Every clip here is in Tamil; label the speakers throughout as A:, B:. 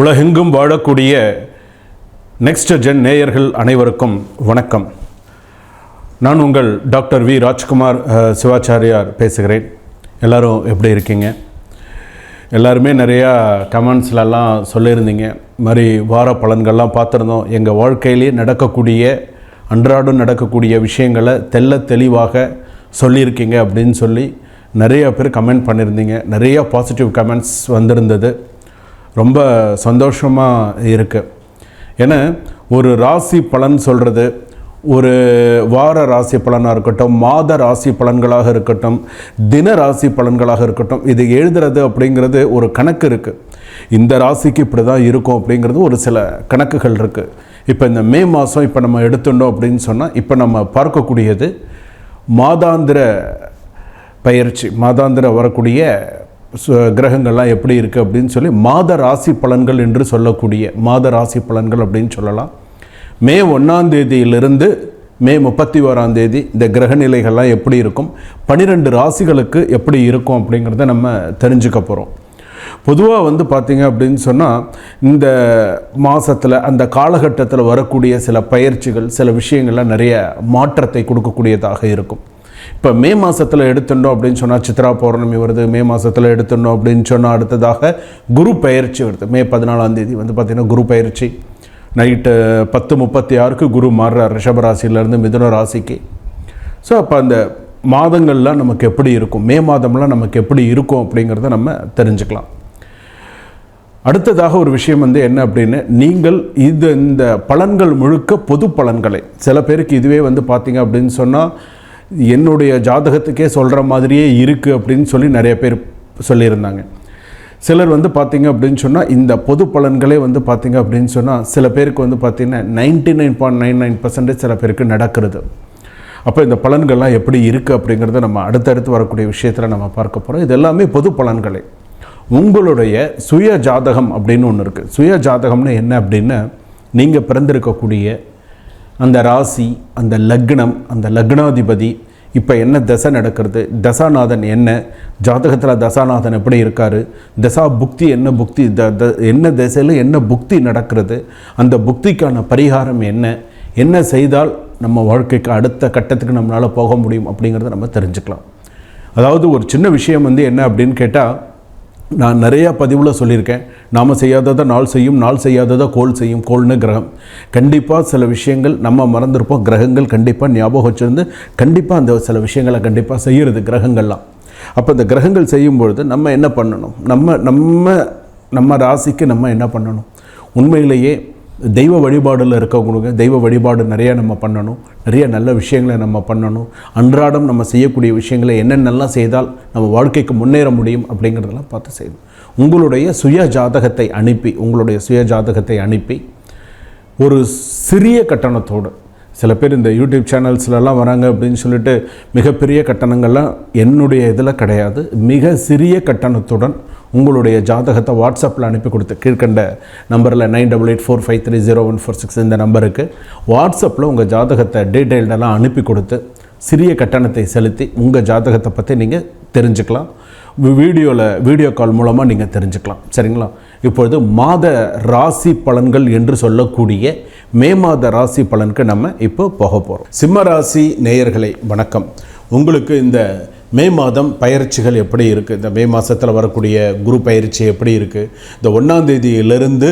A: உலகெங்கும் வாழக்கூடிய நெக்ஸ்ட் ஜென் நேயர்கள் அனைவருக்கும் வணக்கம். நான் உங்கள் டாக்டர் வி. ராஜ்குமார் சிவாச்சாரியார் பேசுகிறேன். எல்லாரும் எப்படி இருக்கீங்க? எல்லாருமே நிறையா கமெண்ட்ஸ்லலாம் சொல்லியிருந்தீங்க. மாதிரி வார பலன்கள்லாம் பார்த்துருந்தோம். எங்கள் வாழ்க்கையிலே நடக்கக்கூடிய அன்றாடம் நடக்கக்கூடிய விஷயங்களை தெள்ள தெளிவாக சொல்லியிருக்கீங்க அப்படின்னு சொல்லி நிறைய பேர் கமெண்ட் பண்ணியிருந்தீங்க. நிறையா பாசிட்டிவ் கமெண்ட்ஸ் வந்திருந்தது. ரொம்ப சந்தோஷமாக இருக்குது ஏன்னா ஒரு ராசி பலன் சொல்கிறது ஒரு வார ராசி பலனாக இருக்கட்டும் மாத ராசி பலன்களாக இருக்கட்டும் தின ராசி பலன்களாக இருக்கட்டும் இது எழுதுறது அப்படிங்கிறது ஒரு கணக்கு இருக்குது இந்த ராசிக்கு இப்படி தான் இருக்கும் அப்படிங்கிறது ஒரு சில கணக்குகள் இருக்குது இப்போ இந்த மே மாதம் இப்போ நம்ம எடுத்துட்டோம் அப்படின்னு சொன்னால் இப்போ நம்ம பார்க்கக்கூடியது மாதாந்திர பயிற்சி மாதாந்திர வரக்கூடிய கிரகங்கள்லாம் எப்படி இருக்குது அப்படின்னு சொல்லி மாத ராசி பலன்கள் என்று சொல்லக்கூடிய மாத ராசி பலன்கள் அப்படின்னு சொல்லலாம். மே ஒன்றாம் தேதியிலிருந்து மே முப்பத்தி ஓராம் தேதி இந்த கிரக நிலைகள்லாம் எப்படி இருக்கும் பன்னிரெண்டு ராசிகளுக்கு எப்படி இருக்கும் அப்படிங்கிறத நம்ம தெரிஞ்சுக்க போகிறோம் பொதுவாக வந்து பார்த்திங்க அப்படின்னு சொன்னால் இந்த மாதத்தில் அந்த காலகட்டத்தில் வரக்கூடிய சில பயிற்சிகள் சில விஷயங்கள்லாம் நிறைய மாற்றத்தை கொடுக்கக்கூடியதாக இருக்கும். இப்போ மே மாதத்தில் எடுத்துட்டோம் அப்படின்னு சொன்னால் சித்ரா பௌர்ணமி வருது. மே மாதத்தில் எடுத்துட்டோம் அப்படின்னு சொன்னால் அடுத்ததாக குரு பயிற்சி வருது. மே பதினாலாம் தேதி வந்து பார்த்திங்கன்னா குரு பயிற்சி நைட்டு பத்து முப்பத்தி ஆறுக்கு குரு மாறுறார் ரிஷப ராசியிலேருந்து மிதுன ராசிக்கு. ஸோ அப்போ அந்த மாதங்கள்லாம் நமக்கு எப்படி இருக்கும்? மே மாதம்லாம் நமக்கு எப்படி இருக்கும் அப்படிங்கிறத நம்ம தெரிஞ்சுக்கலாம். அடுத்ததாக ஒரு விஷயம் வந்து என்ன அப்படின்னு நீங்கள் இது இந்த பலன்கள் முழுக்க பொது பலன்களை. சில பேருக்கு இதுவே வந்து பார்த்தீங்க அப்படின்னு சொன்னால் என்னுடைய ஜாதகத்துக்கே சொல்கிற மாதிரியே இருக்குது அப்படின்னு சொல்லி நிறைய பேர் சொல்லியிருந்தாங்க. சிலர் வந்து பார்த்திங்க அப்படின்னு சொன்னால் இந்த பொது பலன்களே வந்து பார்த்திங்க அப்படின்னு சொன்னால் சில பேருக்கு வந்து பார்த்தீங்கன்னா ninety nine point nine nine percentage சில பேருக்கு நடக்கிறது. அப்போ இந்த பலன்கள்லாம் எப்படி இருக்குது அப்படிங்கிறத நம்ம அடுத்தடுத்து வரக்கூடிய விஷயத்தில் நம்ம பார்க்க போகிறோம் இது எல்லாமே பொது பலன்களே. உங்களுடைய சுய ஜாதகம் அப்படின்னு ஒன்று இருக்குது சுய ஜாதகம்னு என்ன அப்படின்னா நீங்கள் பிறந்திருக்கக்கூடிய அந்த ராசி அந்த லக்னம் அந்த லக்னாதிபதி இப்போ என்ன தசை நடக்கிறது? தசாநாதன் என்ன? ஜாதகத்தில் தசாநாதன் எப்படி இருக்கார்? தசா புக்தி என்ன புக்தி த த என்ன திசையில் என்ன புக்தி நடக்கிறது? அந்த புக்திக்கான பரிகாரம் என்ன? என்ன செய்தால் நம்ம வாழ்க்கைக்கு அடுத்த கட்டத்துக்கு நம்மளால் போக முடியும் அப்படிங்கிறத நம்ம தெரிஞ்சுக்கலாம். அதாவது ஒரு சின்ன விஷயம் வந்து என்ன அப்படின்னு கேட்டால் நான் நிறையா பதிவில் சொல்லியிருக்கேன். நாம் செய்யாததை நாள் செய்யும் நாள் செய்யாததை கோல் செய்யும் கோல்னு கிரகம். கண்டிப்பாக சில விஷயங்கள் நம்ம மறந்துருப்போம். கிரகங்கள் கண்டிப்பாக ஞாபகம் வச்சுருந்து கண்டிப்பாக அந்த சில விஷயங்களை கண்டிப்பாக செய்கிறது கிரகங்கள்லாம். அப்போ இந்த கிரகங்கள் செய்யும்பொழுது நம்ம என்ன பண்ணணும்? நம்ம நம்ம நம்ம ராசிக்கு நம்ம என்ன பண்ணணும்? உண்மையிலேயே தெய்வ வழிபாடில் இருக்கவங்களுக்கு தெய்வ வழிபாடு நிறைய நம்ம பண்ணணும். நிறைய நல்ல விஷயங்களை நம்ம பண்ணணும். அன்றாடம் நம்ம செய்யக்கூடிய விஷயங்களை என்னென்னலாம் செய்தால் நம்ம வாழ்க்கைக்கு முன்னேற முடியும் அப்படிங்கிறதெல்லாம் பார்த்து செய்யணும். உங்களுடைய சுய ஜாதகத்தை அனுப்பி உங்களுடைய சுய ஜாதகத்தை அனுப்பி ஒரு சிறிய கட்டணத்தோடு சில பேர் இந்த யூடியூப் சேனல்ஸ்லலாம் வராங்க அப்படின்னு சொல்லிட்டு மிகப்பெரிய கட்டணங்கள்லாம் என்னுடைய இதில் கிடையாது. மிக சிறிய கட்டணத்துடன் உங்களுடைய ஜாதகத்தை வாட்ஸ்அப்பில் அனுப்பி கொடுத்து கீழ்கண்ட நம்பரில் nine double eight four five three zero one four six இந்த நம்பருக்கு வாட்ஸ்அப்பில் உங்கள் ஜாதகத்தை டீட்டெயில்டெல்லாம் அனுப்பி கொடுத்து சிறிய கட்டணத்தை செலுத்தி உங்கள் ஜாதகத்தை பற்றி நீங்கள் தெரிஞ்சுக்கலாம். வீடியோவில் வீடியோ கால் மூலமாக நீங்கள் தெரிஞ்சுக்கலாம். சரிங்களா? இப்பொழுது மாத ராசி பலன்கள் என்று சொல்லக்கூடிய மே மாத ராசி பலனுக்கு நம்ம இப்போ போக போகிறோம் சிம்ம ராசி நேயர்களை வணக்கம். உங்களுக்கு இந்த மே மாதம் பயிற்சிகள் எப்படி இருக்குது இந்த மே மாதத்தில் வரக்கூடிய குரு பயிற்சி எப்படி இருக்குது இந்த ஒன்றாம் தேதியிலிருந்து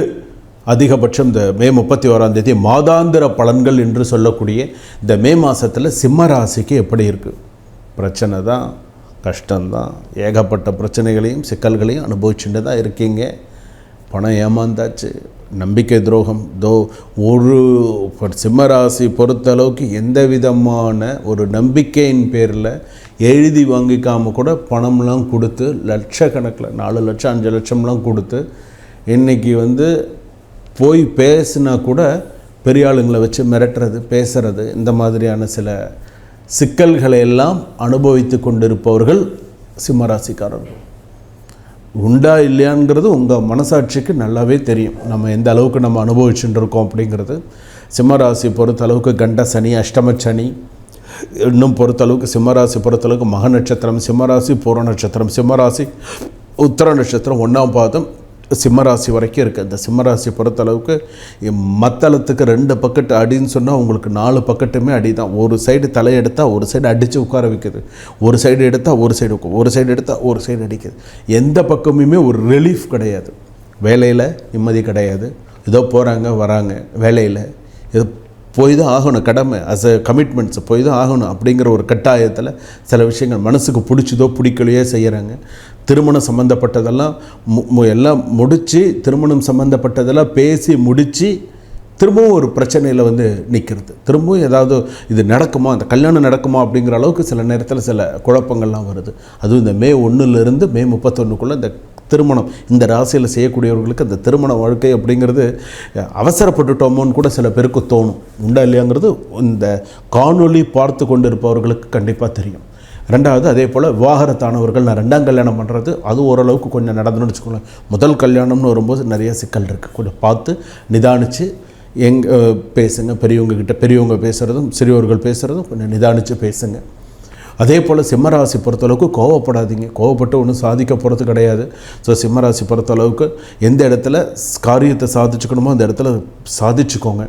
A: அதிகபட்சம் இந்த மே முப்பத்தி ஓராம் தேதி மாதாந்திர பலன்கள் என்று சொல்லக்கூடிய இந்த மே மாதத்தில் சிம்ம ராசிக்கு எப்படி இருக்குது பிரச்சனை தான் கஷ்டம்தான். ஏகப்பட்ட பிரச்சனைகளையும் சிக்கல்களையும் அனுபவிச்சுட்டு தான் இருக்கீங்க. பணம் ஏமாந்தாச்சு நம்பிக்கை துரோகம். தோ ஒரு சிம்மராசி பொறுத்தளவுக்கு எந்த விதமான ஒரு நம்பிக்கையின் பேரில் எழுதி வாங்கிக்காமல் கூட பணம்லாம் கொடுத்து லட்சக்கணக்கில் நாலு லட்சம் அஞ்சு லட்சம்லாம் கொடுத்து இன்றைக்கி வந்து போய் பேசினா கூட பெரிய ஆளுங்களை வச்சு மிரட்டுறது பேசுறது இந்த மாதிரியான சில சிக்கல்களை எல்லாம் அனுபவித்து கொண்டிருப்பவர்கள் சிம்மராசிக்காரர்கள். உண்டா இல்லையாங்கிறது உங்கள் மனசாட்சிக்கு நல்லாவே தெரியும். நம்ம எந்த அளவுக்கு நம்ம அனுபவிச்சுட்டு இருக்கோம் அப்படிங்கிறது. சிம்மராசி பொறுத்தளவுக்கு கண்ட சனி அஷ்டம சனி. இன்னும் பொறுத்தளவுக்கு சிம்மராசி பொறுத்தளவுக்கு மக நட்சத்திரம் சிம்மராசி பூர நட்சத்திரம் சிம்மராசி உத்தர நட்சத்திரம் ஒன்றாம் பாதம் சிம்மராசி வரைக்கும் இருக்குது இந்த சிம்மராசி பொறுத்தளவுக்கு மத்தளத்துக்கு ரெண்டு பக்கெட் அடின்னு சொன்னால் உங்களுக்கு நாலு பக்கெட்டுமே அடி தான் ஒரு சைடு தலையெடுத்தால் ஒரு சைடு அடித்து உட்கார வைக்குது. ஒரு சைடு எடுத்தால் ஒரு சைடு உட்கா ஒரு சைடு எடுத்தால் ஒரு சைடு அடிக்குது. எந்த பக்கமுமே ஒரு ரிலீஃப் கிடையாது. வேலையில் நிம்மதி கிடையாது. ஏதோ போகிறாங்க வராங்க வேலையில் ஏதோ போய் தான் ஆகணும். கடமை அஸ் அ கமிட்மெண்ட்ஸ் போய் தான் ஆகணும் அப்படிங்கிற ஒரு கட்டாயத்தில் சில விஷயங்கள் மனசுக்கு பிடிச்சதோ பிடிக்கலையோ செய்கிறாங்க திருமணம் சம்மந்தப்பட்டதெல்லாம் மு- மு- எல்லாம் முடித்து திருமணம் சம்மந்தப்பட்டதெல்லாம் பேசி முடித்து திரும்பவும் ஒரு பிரச்சனையில் வந்து நிற்கிறது திரும்பவும் ஏதாவது இது நடக்குமா அந்த கல்யாணம் நடக்குமா அப்படிங்கிற அளவுக்கு சில நேரத்தில் சில குழப்பங்கள்லாம் வருது. அதுவும் இந்த மே ஒன்றுலேருந்து மே முப்பத்தொன்றுக்குள்ளே இந்த திருமணம். இந்த ராசியில் செய்யக்கூடியவர்களுக்கு அந்த திருமண வாழ்க்கை அப்படிங்கிறது அவசரப்பட்டுட்டோமோன்னு கூட சில பேருக்கு தோணும். உண்டா இல்லையாங்கிறது இந்த காணொலி பார்த்து கொண்டிருப்பவர்களுக்கு கண்டிப்பாக தெரியும். ரெண்டாவது அதே போல் விவாகரத்தானவர்கள் நான் ரெண்டாம் கல்யாணம் பண்ணுறது அது ஓரளவுக்கு கொஞ்சம் நடந்துன்னு வச்சுக்கோங்களேன். முதல் கல்யாணம்னு வரும்போது நிறைய சிக்கல் இருக்குது கொஞ்சம் பார்த்து நிதானித்து எங் பேசுங்க. பெரியவங்க கிட்ட பெரியவங்க பேசுகிறதும் சிறியவர்கள் பேசுகிறதும் கொஞ்சம் நிதானித்து பேசுங்க. அதே போல் சிம்மராசி பொறுத்தளவுக்கு கோவப்படாதீங்க. கோவப்பட்டு ஒன்றும் சாதிக்க போகிறது கிடையாது. ஸோ சிம்மராசி பொறுத்தளவுக்கு எந்த இடத்துல காரியத்தை சாதிச்சுக்கணுமோ அந்த இடத்துல சாதிச்சுக்கோங்க.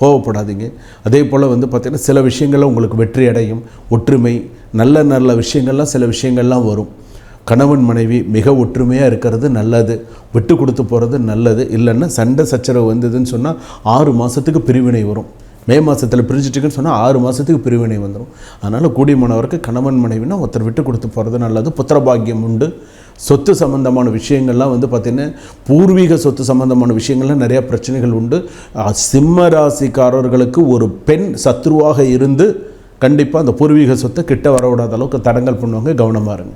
A: கோவப்படாதீங்க. அதே போல் வந்து பார்த்திங்கன்னா சில விஷயங்களில் உங்களுக்கு வெற்றி அடையும். ஒற்றுமை நல்ல நல்ல விஷயங்கள்லாம் சில விஷயங்கள்லாம் வரும். கணவன் மனைவி மிக ஒற்றுமையாக இருக்கிறது நல்லது. விட்டு கொடுத்து போகிறது நல்லது. இல்லைன்னா சண்டை சச்சரவு வந்ததுன்னு சொன்னால் ஆறு மாதத்துக்கு பிரிவினை வரும். மே மாதத்தில் பிரிஞ்சிட்டுக்குன்னு சொன்னால் ஆறு மாதத்துக்கு பிரிவினை வந்துடும் அதனால் கூடியமானவருக்கு கணவன் மனைவினா ஒருத்தர் விட்டு கொடுத்து போகிறது நல்லது புத்திரபாக்கியம் உண்டு. சொத்து சம்பந்தமான விஷயங்கள்லாம் வந்து பார்த்திங்கன்னா பூர்வீக சொத்து சம்பந்தமான விஷயங்கள்லாம் நிறையா பிரச்சனைகள் உண்டு. சிம்ம ராசிக்காரர்களுக்கு ஒரு பெண் சத்ருவாக இருந்து கண்டிப்பாக அந்த பூர்வீக சொத்தை கிட்ட வரவிடாத அளவுக்கு தடங்கல் பண்ணுவாங்க. கவனமாக இருங்க.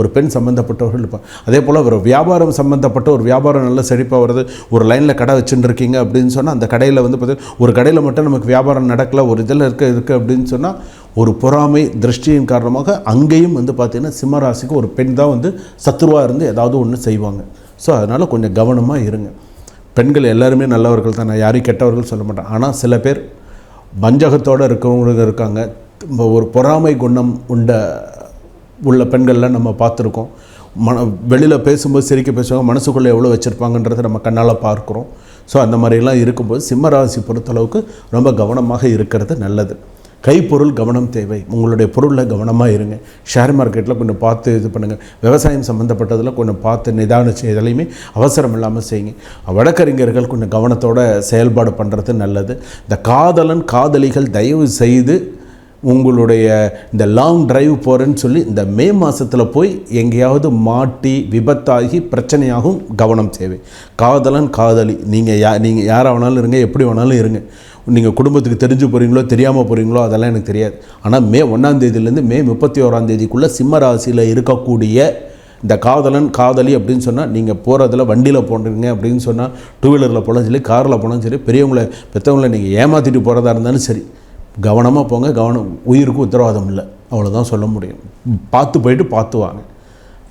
A: ஒரு பெண் சம்மந்தப்பட்டவர்கள் இருப்பாங்க அதே போல் ஒரு வியாபாரம் சம்மந்தப்பட்ட ஒரு வியாபாரம் நல்ல செழிப்பாக வருது. ஒரு லைனில் கடை வச்சுட்டு இருக்கீங்க அப்படின்னு சொன்னால் அந்த கடையில் வந்து பார்த்தீங்கன்னா ஒரு கடையில் மட்டும் நமக்கு வியாபாரம் நடக்கல ஒரு இதில் இருக்க இருக்குது அப்படின்னு சொன்னால் ஒரு பொறாமை திருஷ்டியின் காரணமாக அங்கேயும் வந்து பார்த்திங்கன்னா சிம்மராசிக்கு ஒரு பெண் தான் வந்து சத்துருவாக இருந்து ஏதாவது ஒன்று செய்வாங்க. ஸோ அதனால் கொஞ்சம் கவனமாக இருங்க. பெண்கள் எல்லாருமே நல்லவர்கள் தான் நான் யாரையும் கெட்டவர்கள் சொல்ல மாட்டேன் ஆனால் சில பேர் வஞ்சகத்தோடு இருக்கவங்க இருக்காங்க. ஒரு பொறாமை குணம் உண்ட உள்ள பெண்கள்லாம் நம்ம பார்த்துருக்கோம். மன வெளியில் பேசும்போது சிரிக்க பேசுவாங்க மனசுக்குள்ளே எவ்வளோ வச்சுருப்பாங்கன்றதை நம்ம கண்ணால் பார்க்குறோம். ஸோ அந்த மாதிரிலாம் இருக்கும்போது சிம்மராசி பொறுத்தளவுக்கு ரொம்ப கவனமாக இருக்கிறது நல்லது. கைப்பொருள் கவனம் தேவை. உங்களுடைய பொருளில் கவனமாக இருங்க. ஷேர் மார்க்கெட்டில் கொஞ்சம் பார்த்து இது பண்ணுங்கள் விவசாயம் சம்மந்தப்பட்டதில் கொஞ்சம் பார்த்து நிதானிச்சு எதுலையுமே அவசரம் இல்லாமல் செய்யுங்க. வழக்கறிஞர்கள் கொஞ்சம் கவனத்தோட செயல்பாடு பண்ணுறது நல்லது. இந்த காதலன் காதலிகள் தயவு செய்து உங்களுடைய இந்த லாங் டிரைவ் போகிறேன்னு சொல்லி இந்த மே மாதத்தில் போய் எங்கேயாவது மாட்டி விபத்தாகி பிரச்சனையாகும் கவனம் தேவை. காதலன் காதலி. நீங்கள் யா நீங்கள் யாராக வேணாலும் இருங்க எப்படி வேணாலும் இருங்க. நீங்கள் குடும்பத்துக்கு தெரிஞ்சு போகிறீங்களோ தெரியாமல் போகிறீங்களோ அதெல்லாம் எனக்கு தெரியாது. ஆனால் மே ஒன்றாந்தேதியிலேருந்து மே முப்பத்தி ஓராம் தேதிக்குள்ளே சிம்ம ராசியில் இருக்கக்கூடிய இந்த காதலன் காதலி அப்படின்னு சொன்னால் நீங்கள் போகிறதில் வண்டியில் போடுறீங்க அப்படின்னு சொன்னால் டூ வீலரில் போனாலும் சரி காரில் போனாலும் சரி பெரியவங்களை பெற்றவங்களை நீங்கள் ஏமாற்றிட்டு போகிறதா இருந்தாலும் சரி. கவனமாக போங்க. கவனம் உயிருக்கு உத்தரவாதம் இல்லை. அவ்வளோதான் சொல்ல முடியும். பார்த்து போயிட்டு பார்த்து வாங்க.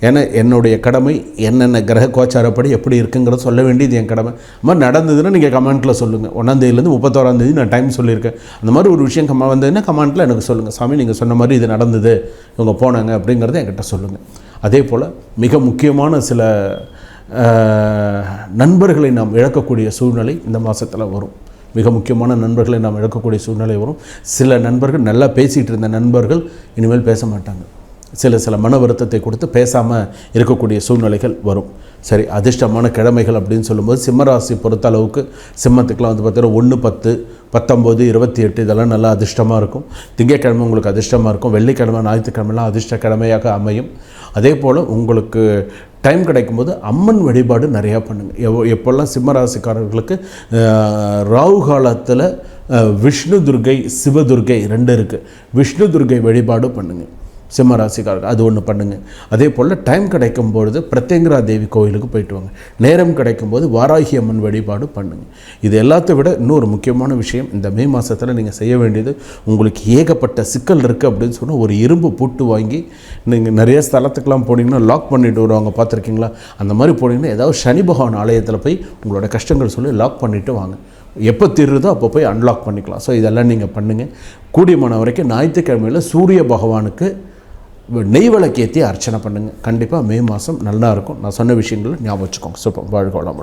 A: ஏன்னா என்னுடைய கடமை என்னென்ன கிரக கோச்சாரப்படி எப்படி இருக்குங்கிறத சொல்ல வேண்டியது என் கடமை. அது மாதிரி நடந்ததுன்னா நீங்கள் கமெண்ட்டில் சொல்லுங்கள் ஒன்றாந்தேதியிலேருந்து முப்பத்தோராந்தேதி நான் டைம் சொல்லியிருக்கேன். அந்த மாதிரி ஒரு விஷயம் கம்மா வந்ததுன்னா கமெண்ட்டில் எனக்கு சொல்லுங்கள் சாமி நீங்கள் சொன்ன மாதிரி இது நடந்தது. இவங்க போனாங்க அப்படிங்கிறத என்கிட்ட சொல்லுங்கள் அதே போல் மிக முக்கியமான சில நண்பர்களை நாம் இழக்கக்கூடிய சூழ்நிலை இந்த மாதத்தில் வரும். மிக முக்கியமான நண்பர்களை நாம் இழக்கக்கூடிய சூழ்நிலை வரும். சில நண்பர்கள் நல்லா பேசிகிட்டு இருந்த நண்பர்கள் இனிமேல் பேச மாட்டாங்க. சில சில மன வருத்தத்தை கொடுத்து பேசாமல் இருக்கக்கூடிய சூழ்நிலைகள் வரும். சரி அதிர்ஷ்டமான கிழமைகள் அப்படின்னு சொல்லும்போது சிம்மராசி பொறுத்த அளவுக்கு சிம்மத்துக்கெலாம் வந்து பார்த்தீங்கன்னா ஒன்று பத்து பத்தொம்போது இருபத்தி எட்டு இதெல்லாம் நல்லா அதிர்ஷ்டமாக இருக்கும். திங்கட்கிழமை உங்களுக்கு அதிர்ஷ்டமாக இருக்கும். வெள்ளிக்கிழமை ஞாயிற்றுக்கிழமைலாம் அதிர்ஷ்ட கிழமையாக அமையும். அதே போல் உங்களுக்கு டைம் கிடைக்கும்போது அம்மன் வழிபாடு நிறையா பண்ணுங்கள் எவ் எப்போல்லாம் சிம்மராசிக்காரர்களுக்கு ராகு காலத்தில் விஷ்ணு துர்கை சிவதுர்கை ரெண்டு இருக்குது விஷ்ணு துர்கை வழிபாடு பண்ணுங்கள் சிம்மராசிக்காரர்கள் அது ஒன்று பண்ணுங்கள் அதே போல் டைம் கிடைக்கும் பொழுது பிரத்யங்கரா தேவி கோயிலுக்கு போயிட்டு வாங்க. நேரம் கிடைக்கும் போது வாராகி அம்மன் வழிபாடு பண்ணுங்கள் இது எல்லாத்தை விட இன்னொரு முக்கியமான விஷயம் இந்த மே மாதத்தில் நீங்கள் செய்ய வேண்டியது உங்களுக்கு ஏகப்பட்ட சிக்கல் இருக்குது அப்படின்னு சொன்னால் ஒரு இரும்பு பூட்டு வாங்கி நீங்கள் நிறைய ஸ்தலத்துக்கெலாம் போனீங்கன்னா லாக் பண்ணிட்டு வருவாங்க பார்த்துருக்கீங்களா? அந்த மாதிரி போனீங்கன்னா ஏதாவது சனி பகவான் ஆலயத்தில் போய் உங்களோட கஷ்டங்கள் சொல்லி லாக் பண்ணிவிட்டு வாங்க. எப்போ தீருதோ அப்போ போய் அன்லாக் பண்ணிக்கலாம். ஸோ இதெல்லாம் நீங்கள் பண்ணுங்கள் கூடியமான வரைக்கும் ஞாயிற்றுக்கிழமையில் சூரிய பகவானுக்கு நெய் விளக்கேற்றி அர்ச்சனை பண்ணுங்கள் கண்டிப்பாக மே மாதம் நல்லாயிருக்கும். நான் சொன்ன விஷயங்களை ஞாபகம் வச்சுக்கோங்க. சூப்பர். வாழ்க வளமுடன்.